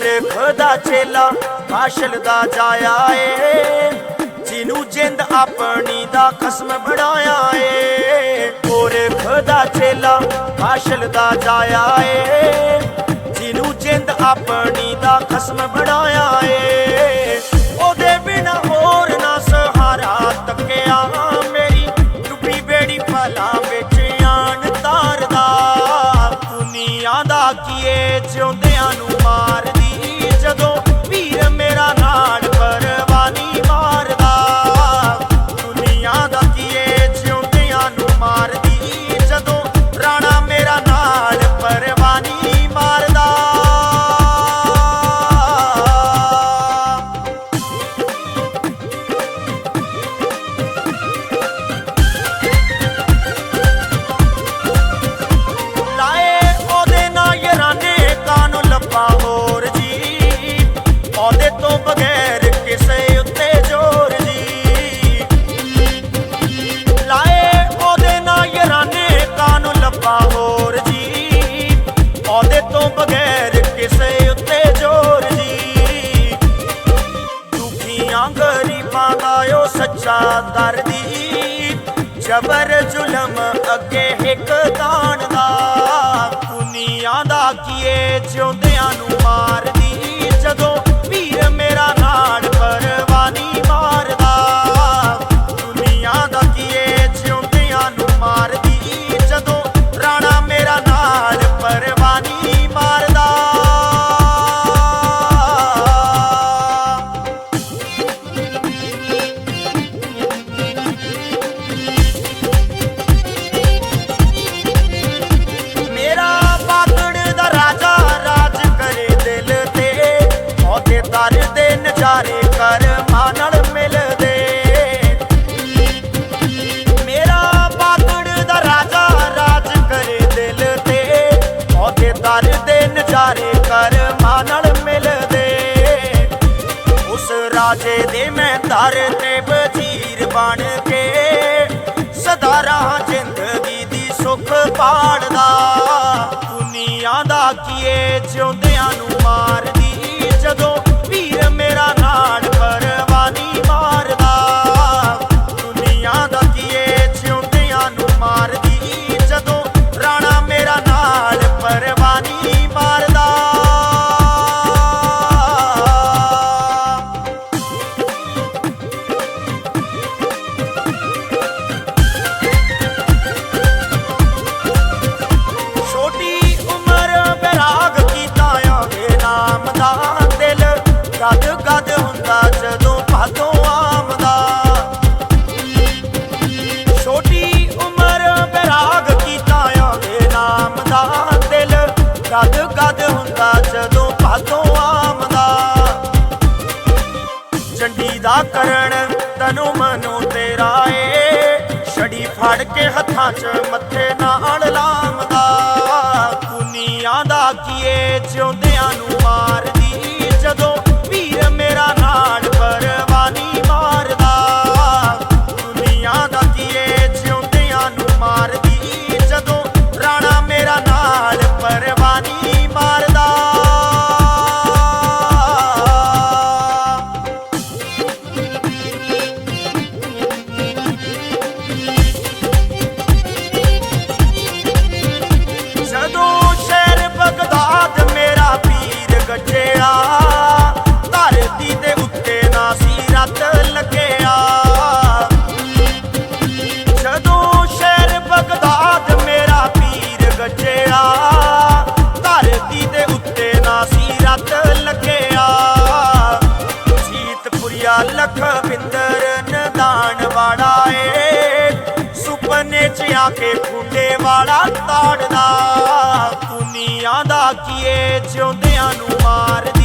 ਖੁਦਾ ਚੇਲਾ ਹਾਸ਼ਲ ਦਾ ਜਾਇਆ ਏ। ਜਿਹਨੂੰ ਜਿੰਦ ਆਪਣੀ ਦਾ ਖਸਮ ਬਣਾਇਆ ਏ। ਕੋਰੇ ਦਾ ਚੇਲਾ ਮਾਸ਼ਲ ਦਾ ਜਾਇਆ ਏ। ਜਿਹਨੂੰ ਜਿੰਦ ਆਪਣੀ ਦਾ ਖਸਮ ਬਣਾਇਆ ਏ। ਉਹਦੇ ਬਿਨਾ ਹੋਰ ਨਾ ਸਹਾਰਾ ਤੱਕਿਆ। ਮੇਰੀ ਡੁੱਬੀ ਬੇੜੀ ਭਲਾ ਵਿੱਚ ਆਣ ਤਾਰਦਾ। ਦੁਨੀਆ ਦਾ ਕੀਏ ਜਿਉਂਦਿਆਂ ਨੂੰ ਮਾਰਦੀ। ਉਹ ਸੱਚਾ ਜਬਰ ਜ਼ੁਲਮ ਅੱਗੇ ਇੱਕ ਤਾਣ ਦਾ। ਦੁਨੀਆ ਦਾ ਕੀਏ ਜਿਉਂਦਿਆਂ ਨੂੰ ਮਾਰ ਮੈਂ ਤੇ ਵਜ਼ੀਰ ਬਣ ਕੇ ਸਦਾ ਰਹਾ ਜ਼ਿੰਦਗੀ ਦੀ ਸੁੱਖ ਪਾੜਦਾ ਦੁਨੀਆ ਦਾ ਕੀਏ ਜਿਉਂਦਿਆਂ ਨੂੰ ਮਾਰ ਜਦੋਂ ਆਮਦਾ ਛੋਟੀ ਉਮਰ ਬੈਰਾਗ ਕੀਤਾ ਆਵੇ ਨਾਮ ਦਾ ਦਿਲ ਗਦ ਗਦ ਹੁੰਦਾ ਜਦੋਂ ਭਾਦੋਂ ਆਮਦਾ ਚੰਡੀ ਦਾ ਕਰਨ ਤਨੋ ਮਨੋ ਤੇਰਾ ਏ, ਛੜੀ ਫੜ ਕੇ ਹੱਥਾਂ 'ਚ ਮੱਥੇ ਨਾਲ ਲਾਮਦਾ ਦੁਨੀਆ ਦਾ ਕੀਏ ਜਿਉਂਦਿਆਂ ਸੁਪਨੇ ਕੇ ਖੁੰਡੇ ਵਾਲਾ ਤਾੜਦਾ। ਦੁਨੀਆ ਦਾ ਕੀਏ ਜਿਉਂਦਿਆਂ ਨੂੰ ਮਾਰ